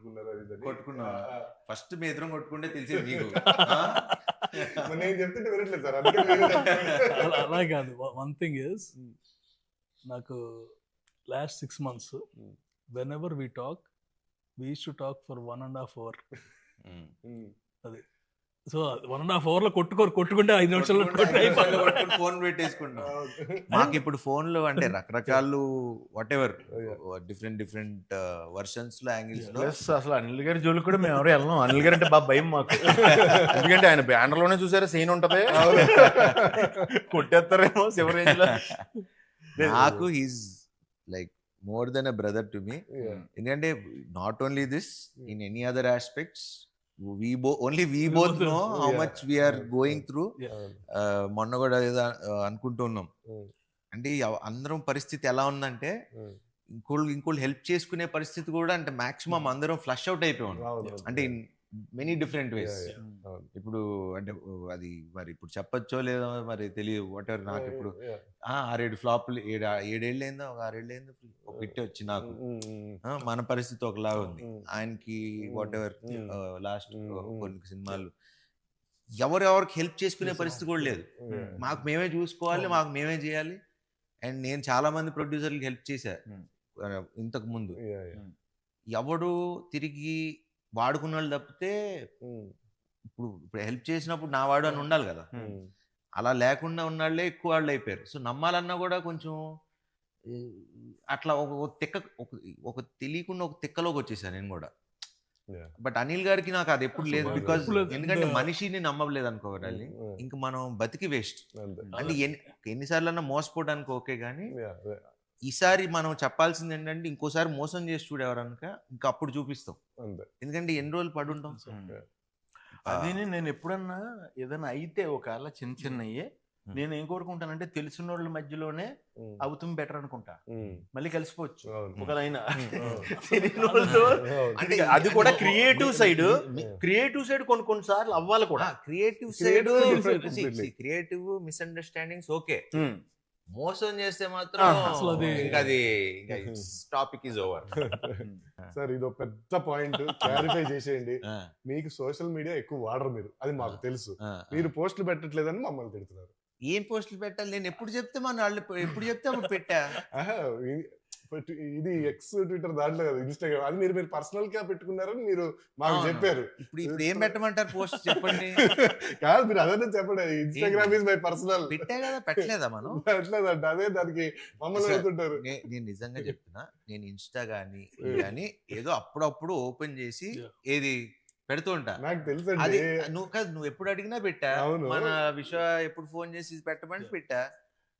కొట్టుకున్నారు అది ఫస్ట్ మీ ఎదురు కొట్టుకుంటే తెలిసేది. మరి నేను చెప్తుంటే వినట్లేదు సార్. అలా కాదు వన్ థింగ్ ఇస్. నాకు last six months. Whenever we talk we to talk for one and half hour um. So one and half అవర్లో కొట్టుకోరు కొట్టుకుంటే ఐదు నిమిషాల్లో ఫోన్ పెట్టేసుకుంటాం. మాకు ఇప్పుడు ఫోన్లు అంటే రకరకాలు వాట్ ఎవర్. డిఫరెంట్ డిఫరెంట్ వర్షన్స్లో యాంగిల్స్లో. ప్లస్ అసలు అనిల్ గారి జోలికి కూడా మేము ఎవరు వెళ్ళాం. అనిల్ గారు అంటే బాగా భయం మాకు. ఎందుకంటే ఆయన బ్యానర్లోనే చూసారా సీన్ ఉంటది. కొట్టేస్తారేమో శివ రేంజ్లో. నాకు he's like more than a brother to me. ఎందుకంటే not only this. In any other aspects we both only we both know how. Much we're. Going through. మొన్న కూడా ఏదో అనుకుంటూ ఉన్నాం Hmm. అంటే అందరం పరిస్థితి ఎలా ఉందంటే Hmm. ఇంకోళ్ళు ఇంకోళ్ళు హెల్ప్ చేసుకునే పరిస్థితి కూడా అంటే మాక్సిమం Hmm. అందరం ఫ్లష్ అవుట్ అయిపోయాం. అంటే మెనీ డిఫరెంట్ వేస్. ఇప్పుడు అంటే అది మరి ఇప్పుడు చెప్పచ్చో లేదో మరి తెలియదు. వాట్ ఎవర్ నాకు ఇప్పుడు ఆరేడు ఫ్లాప్లు ఏడు ఏడేళ్ళు అయిందో ఒక ఆరేళ్ళు అయిందో ఒక హిట్ వచ్చి నాకు. ఉమ్, ఉమ్, ఆ, మన పరిస్థితి ఒకలా ఉంది. ఆయనకి వాట్ ఎవర్. లాస్ట్. కొన్ని సినిమాలు. ఎవరెవరికి హెల్ప్ చేసుకునే పరిస్థితి కూడా లేదు. మాకు మేమే చూసుకోవాలి. మాకు మేమే చేయాలి. అండ్ నేను చాలా మంది ప్రొడ్యూసర్లకి హెల్ప్ చేశా. Hmm. ఇంతకు ముందు. ఎవడు తిరిగి వాడుకున్న వాళ్ళు తప్పితే ఇప్పుడు ఇప్పుడు హెల్ప్ చేసినప్పుడు నా వాడు అని ఉండాలి కదా. అలా లేకుండా ఉన్నాళ్ళే ఎక్కువ వాళ్ళు అయిపోయారు సో నమ్మాలన్నా కూడా కొంచెం అట్లా ఒక తిక్క ఒక తెలియకుండా ఒక తిక్కలోకి వచ్చేసాను నేను కూడా. బట్ అనిల్ గారికి నాకు అది ఎప్పుడు లేదు బికాజ్ లేదు. ఎందుకంటే మనిషిని నమ్మలేదు అనుకోవాలి ఇంక మనం బతికి వేస్ట్. అంటే ఎన్ని ఎన్నిసార్లు అన్నా మోసపోవడానికి ఓకే కానీ. ఈసారి మనం చెప్పాల్సింది ఏంటంటే ఇంకోసారి మోసం చేసి చూడు ఎవరనుక ఇంకా అప్పుడు చూపిస్తాం అంతే. ఎందుకంటే ఎన్ని రోజులు పడుంటాం? అది నేను ఎప్పుడన్నా ఏదైనా అయితే ఒకవేళ చిన్న చిన్నయ్యే Hmm. నేను ఏం కోరుకుంటానంటే తెలిసిన వాళ్ళ మధ్యలోనే అవుతుంది బెటర్ అనుకుంటా. మళ్ళీ కలిసిపోవచ్చు. అవును. అంటే అది కూడా క్రియేటివ్ సైడ్ క్రియేటివ్ సైడ్ కొన్ని కొన్ని సార్లు అవ్వాలి కూడా. Creative side. Creative misunderstandings okay Hmm. మోసం చేస్తే మాత్రం. అసలు అది- ఇంకా అది టాపిక్ ఇస్ ఓవర్ సార్ ఇది ఒక పెద్ద పాయింట్ క్లారిఫై చేసేయండి. మీకు సోషల్ మీడియా ఎక్కువ వాడరు మీరు. అది మాకు తెలుసు. మీరు పోస్టులు పెట్టట్లేదని మమ్మల్ని తిడుతున్నారు. ఏం పోస్టులు పెట్టాలి? నేను ఎప్పుడు చెప్తే మన వాళ్ళు ఎప్పుడు చెప్తే అప్పుడు పెట్టా? ఇది ఎక్స్ ట్విట్టర్ దాంట్లో కదా ఇన్స్టాగ్రామ్ అది మీరు మీరు పర్సనల్గా పెట్టుకున్నారని మీరు మాకు. చెప్పారు. ఇప్పుడు ఇప్పుడు ఏం పెట్టమంటారు పోస్ట్ చెప్పండి. కాదు మీరు అదే చెప్పండి. ఇన్స్టాగ్రామ్ ఇస్ మై పర్సనల్ పెట్టా కదా పెట్టలేదా మనం? అట్లేదంట అదే దానికి మమ్మల్ని నే- నేను నిజంగా చెప్తున్నా నేను ఇన్స్టా గానీ కానీ ఏదో అప్పుడప్పుడు ఓపెన్ చేసి. ఏది పెడుతూ ఉంటా. నాకు తెలుసు నువ్వు కాదు నువ్వు ఎప్పుడు అడిగినా పెట్టా. అవును. మన విశ్వ ఎప్పుడు ఫోన్ చేసి పెట్టమని. పెట్టా.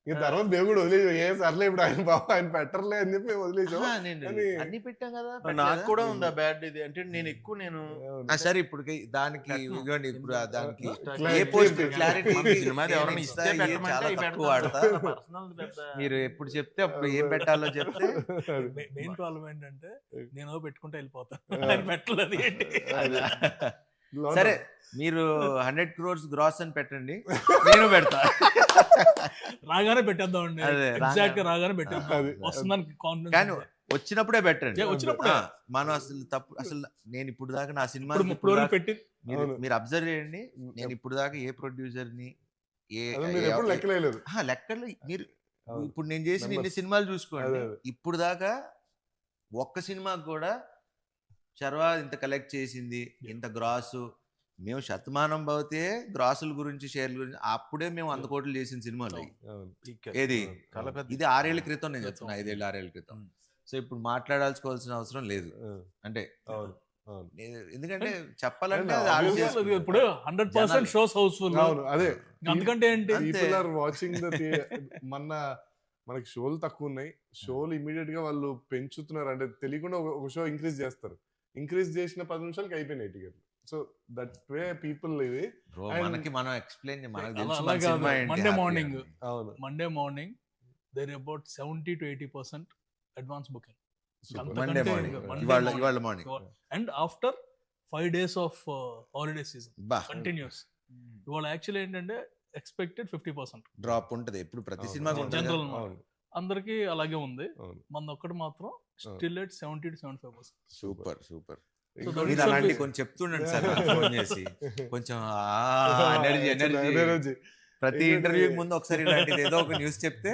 ఇక తర్వాత దేవుడు వదిలేసాం. ఏ సర్లే ఇప్పుడు ఆయన బాబు ఆయన పెట్టర్లే అని చెప్పి వదిలేసాం. అన్ని పెట్టాం కదా నాకు? కూడా ఉంది ఆ బ్యాడ్ ఇది? అంటే నేను ఎక్కువ నేను సరే ఇప్పుడు దానికి ఇప్పుడు ఆ దానికి ఏ పోస్ట్ క్లారిటీ మీరు ఎప్పుడు చెప్తే అప్పుడు ఏం పెట్టాలో చెప్తే మెయిన్ ప్రాబ్లం ఏంటంటే నేను పెట్టుకుంటే వెళ్ళిపోతాను పెట్టలేదు ఏంటి? సరే మీరు హండ్రెడ్ క్రోర్స్ గ్రాస్ అని పెట్టండి నేను పెడతా రాగానే పెట్టేద్దామండి అదే, ఎగ్జాక్ట్గా రాగానే. పెట్టేద్దాం. వస్తుందని కాన్ఫిడెన్స్ వచ్చినప్పుడే పెట్టండి వచ్చినప్పుడే. మనం అసలు తప్పు అసలు నేను ఇప్పుడు దాకా నా సినిమా పెట్టి మీరు అబ్జర్వ్ చేయండి నేను ఇప్పుడు దాకా ఏ ప్రొడ్యూసర్ని ఏ లెక్కలు మీరు. ఇప్పుడు నేను చేసిన ఇన్ని. సినిమాలు చూసుకోండి. ఇప్పుడు దాకా ఒక్క సినిమాకి కూడా చర్వా ఇంత కలెక్ట్ చేసింది ఇంత గ్రాసు మేము శతమానం పోతే గ్రాసుల గురించి షేర్ల గురించి అప్పుడే మేము వంద కోట్లు చేసిన సినిమాలు ఏది? ఇది ఆరేళ్ళ క్రితం నేను క్రితం. చెప్తున్నా ఐదేళ్ళు ఆరేళ్ళ క్రితం. సో ఇప్పుడు మాట్లాడాల్సుకోవాల్సిన అవసరం లేదు. అంటే అవును. అవును. నేను- ఎందుకంటే చెప్పాలంటే. ఇప్పుడు హండ్రెడ్ పర్సెంట్ షోస్ హౌస్ఫుల్ అదే. అందుకంటే ఏంటి? వాచింగ్ ద మొన్న మనకి షోలు తక్కువ ఉన్నాయి. షోలు ఇమీడియట్గా వాళ్ళు పెంచుతున్నారు. అంటే తెలియకుండా ఒక- ఒక షో ఇంక్రీజ్ చేస్తారు. ఇంక్రీజ్ చేసిన పది నిమిషాలకి అయిపోయినాయి టికెట్లు. సో దట్ వే పీపుల్ ఇది. మనకి మనం ఎక్స్ప్లెయిన్. Cinema morning. అని. అవును. Monday morning there about seventy to eighty percent advance booking Monday morning morning and after five days of holiday season continues ఇవాళ యాక్చువల్లీ ఏంటంటే ఎక్స్పెక్టెడ్ ఫిఫ్టీ పర్సెంట్ డ్రాప్ ఉంటది. ఎప్పుడు ప్రతి అవును. సినిమాకి అందరికి అలాగే ఉంది. మన ఒక్కటి మాత్రం still at seventy to seventy five percent. Super super. మీరు అలాంటి కొంచెం చెప్తుండండి సార్ ఫోన్ చేసి. కొంచెం ఎనర్జీ ఎనర్జీ. ప్రతి ఇంటర్వ్యూ ముందు ఒకసారి ఇలాంటిది ఏదో ఒక న్యూస్ చెప్తే.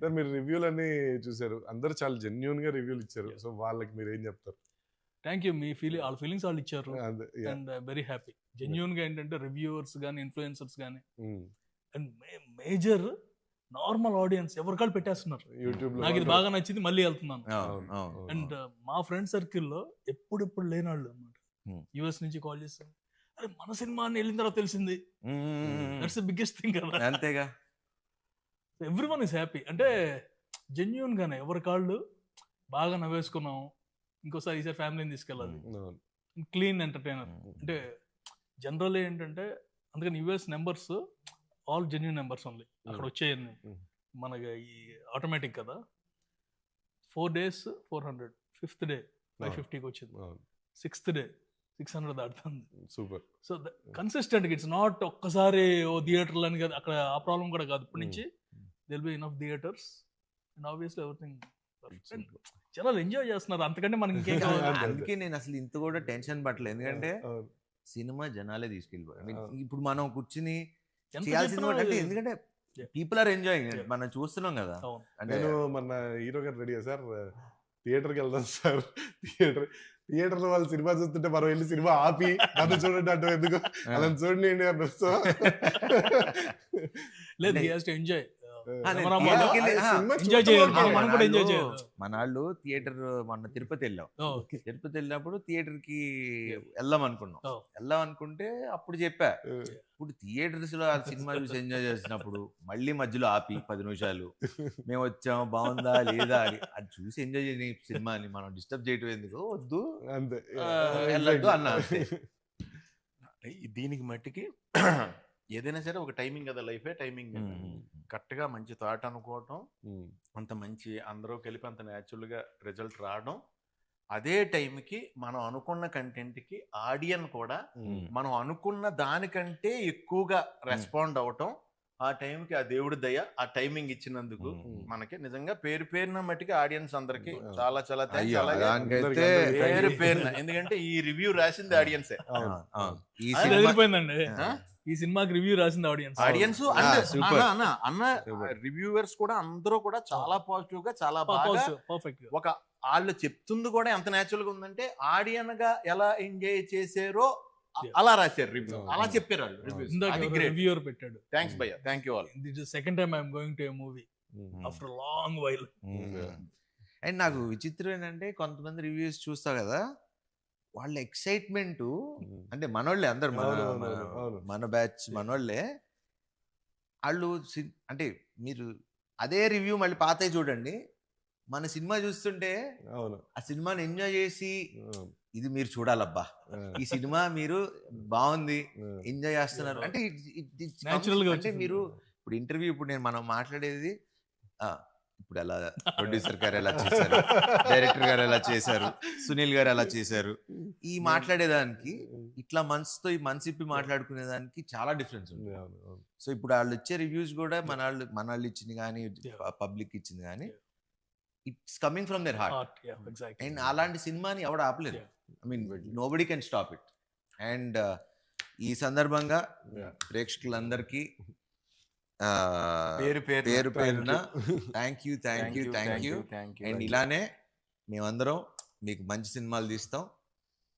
సార్ మీరు రివ్యూలు అన్ని చూసారు అందరు చాలా జెన్యున్గా రివ్యూలు ఇచ్చారు. సో వాళ్ళకి మీరు ఏం చెప్తారు? థ్యాంక్ యూ మీ ఫీలింగ్ వాళ్ళ ఫీలింగ్స్ వాళ్ళు ఇచ్చారు. అండ్ వెరీ హ్యాపీ జెన్యున్గా ఏంటంటే రివ్యూవర్స్ కానీ ఇన్ఫ్లుయెన్సర్స్ కానీ. అండ్ మేజర్ నార్మల్ ఆడియన్స్ ఎవరికాళ్ళు పెట్టేస్తున్నారు. యూట్యూబ్లో నాకు ఇది బాగా నచ్చింది మళ్ళీ వెళ్తున్నాను. అవును, అవును. అండ్ మా ఫ్రెండ్ సర్కిల్లో ఎప్పుడెప్పుడు లేనాళ్ళు అనమాట Hmm. యుఎస్ నుంచి కాల్ చేస్తాను అరే మన సినిమా అని వెళ్ళిన తర్వాత తెలిసింది. దట్స్ ద బిగ్గెస్ట్ థింగ్ కదా. అంతేగా. ఎవ్రీ వన్ ఇస్ హ్యాపీ అంటే జెన్యున్ గానే ఎవరి కాళ్ళు బాగా నవ్వేసుకున్నాం ఇంకోసారి ఈసారి ఫ్యామిలీని తీసుకెళ్ళాలి. క్లీన్ ఎంటర్టైనర్ అంటే జనరల్ ఏంటంటే అందుకని US numbers all genuine numbers only అక్కడ వచ్చేయన్ని. మనకి ఈ ఆటోమేటిక్ కదా four days four hundred fifth day five. ఫిఫ్టీకి వచ్చింది. Sixth day six hundred దాటుతుంది super so consistent it's not ఒక్కసారి ఓ థియేటర్లు అని కదా అక్కడ ఆ ప్రాబ్లం కూడా కాదు ఇప్పటి. నుంచి Dil be enough theatres and obviously everything. జనాలు ఎంజాయ్ చేస్తున్నారు అంతకంటే మనకి ఇంకేం. అందుకే నేను అసలు ఇంత కూడా టెన్షన్ పట్టలేదు ఎందుకంటే. సినిమా జనాలే తీసుకెళ్ళిపోయి I mean, అవును. ఇప్పుడు మనం కూర్చుని చేయాల్సింది కూడా అంటే ఎందుకంటే. People are enjoying. మనం చూస్తున్నాం కదా. నేను మన హీరో గారు రెడీ సార్. థియేటర్కి వెళ్దాం సార్. థియేటర్ థియేటర్లో వాళ్ళు సినిమా చూస్తుంటే మనం వెళ్ళి సినిమా ఆపి నన్ను చూడండి అంటే ఎందుకు? అలా చూడండి అన్నారు సో. లేదు ఎంజాయ్ మన- వెళ్ళి- థియేటర్ మొన్న తిరుపతి వెళ్ళాం. తిరుపతి వెళ్ళినప్పుడు థియేటర్కి వెళ్దాం అనుకున్నాం. వెళ్దాం అనుకుంటే అప్పుడు చెప్పా. ఇప్పుడు థియేటర్స్లో ఆ సినిమా చూసి ఎంజాయ్ చేసినప్పుడు మళ్ళీ మధ్యలో ఆపి పది నిమిషాలు. మేము వచ్చాం బాగుందా లేదా అని. అది చూసి ఎంజాయ్ చేయని సినిమాని మనం డిస్టర్బ్ చేయటం ఎందుకు? వద్దు. వెళ్ళొద్దు అన్నా. దీనికి మట్టికి ఏదైనా సరే ఒక టైమింగ్ కదా లైఫే టైమింగ్ కరెక్ట్గా మంచి థాట్ అనుకోవటం అంత మంచి అందరూ కలిపి అంత natural గా రిజల్ట్ రావడం అదే టైంకి మనం అనుకున్న కంటెంట్కి ఆడియన్ కూడా. మనం అనుకున్న దానికంటే ఎక్కువగా రెస్పాండ్ అవటం ఆ టైంకి ఆ దేవుడి దయ ఆ టైమింగ్ ఇచ్చినందుకు. మనకి నిజంగా పేరు పేరున మట్టికి ఆడియన్స్ అందరికి. చాలా చాలా పేరు పేరున ఎందుకంటే ఈ రివ్యూ రాసింది ఆడియన్సే. ఈ సినిమాకి రివ్యూ రాసింది ఆడియన్స్ ఆడియన్స్ ఆ, super. అన్న అన్న. రివ్యూవర్స్ కూడా అందరూ కూడా చాలా పాజిటివ్గా చాలా బాగా పర్ఫెక్ట్ ఒక వాళ్ళు చెప్తుంది కూడా ఎంత నేచురల్గా ఉందంటే ఆడియన్గా ఎలా ఎంజాయ్ Yeah. అలా రాశారు రివ్యూ. అలా చెప్పారు వాళ్ళు రివ్యూర్ పెట్టాడు. థ్యాంక్స్ భయ్య. Thank you all this second time I'm going to a movie. After long while and నాకు విచిత్రం ఏంటంటే కొంతమంది రివ్యూస్ చూస్తా కదా వాళ్ళ ఎక్సైట్మెంట్. అంటే మనోళ్ళే అందరు మన మన- బ్యాచ్ మనోళ్ళే వాళ్ళు అంటే మీరు అదే రివ్యూ మళ్ళీ పాతే చూడండి మన సినిమా చూస్తుంటే అవును ఆ సినిమాని ఎంజాయ్ చేసి. ఇది మీరు చూడాలబ్బా ఈ సినిమా మీరు బాగుంది. ఎంజాయ్ చేస్తున్నారు. అంటే. మీరు ఇప్పుడు ఇంటర్వ్యూ ఇప్పుడు నేను మనం మాట్లాడేది ఇప్పుడు ఎలా ప్రొడ్యూసర్ గారు ఎలా చేశారు? డైరెక్టర్ గారు ఎలా చేశారు? సునీల్ గారు ఎలా చేశారు? ఈ మాట్లాడేదానికి ఇట్లా మనసుతో ఈ మనసు ఇప్పి మాట్లాడుకునే దానికి చాలా డిఫరెన్స్ ఉంది. సో ఇప్పుడు వాళ్ళు ఇచ్చే రివ్యూస్ కూడా మన వాళ్ళు మన వాళ్ళు ఇచ్చింది కానీ. పబ్లిక్ ఇచ్చింది కానీ it's coming from their heart and అలాంటి సినిమాని ఎవడ ఆపలేదు. I mean nobody can stop it and ఈ సందర్భంగా. ప్రేక్షకులందరికీ పేరు పేరు పేరు Thank పేరున. Thank you thank you thank you thank you and ఇలానే మేమందరం మీకు మంచి సినిమాలు తీస్తాం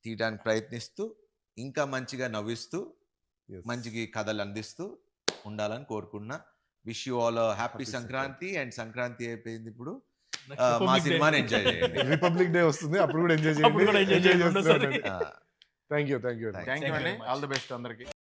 తీయడానికి ప్రయత్నిస్తూ ఇంకా మంచిగా నవ్విస్తూ. మంచికి కథలు అందిస్తూ ఉండాలని కోరుకున్నా. Wish you all happy Sankranti and Sankranti అయిపోయింది ఇప్పుడు. మా సినిమాని ఎంజాయ్ చేయండి. రిపబ్లిక్ డే వస్తుంది అప్పుడు కూడా ఎంజాయ్ అప్పుడు కూడా enjoy చేయండి. Thank you thank you thank you అండి. ఆల్ ది బెస్ట్ అందరికి.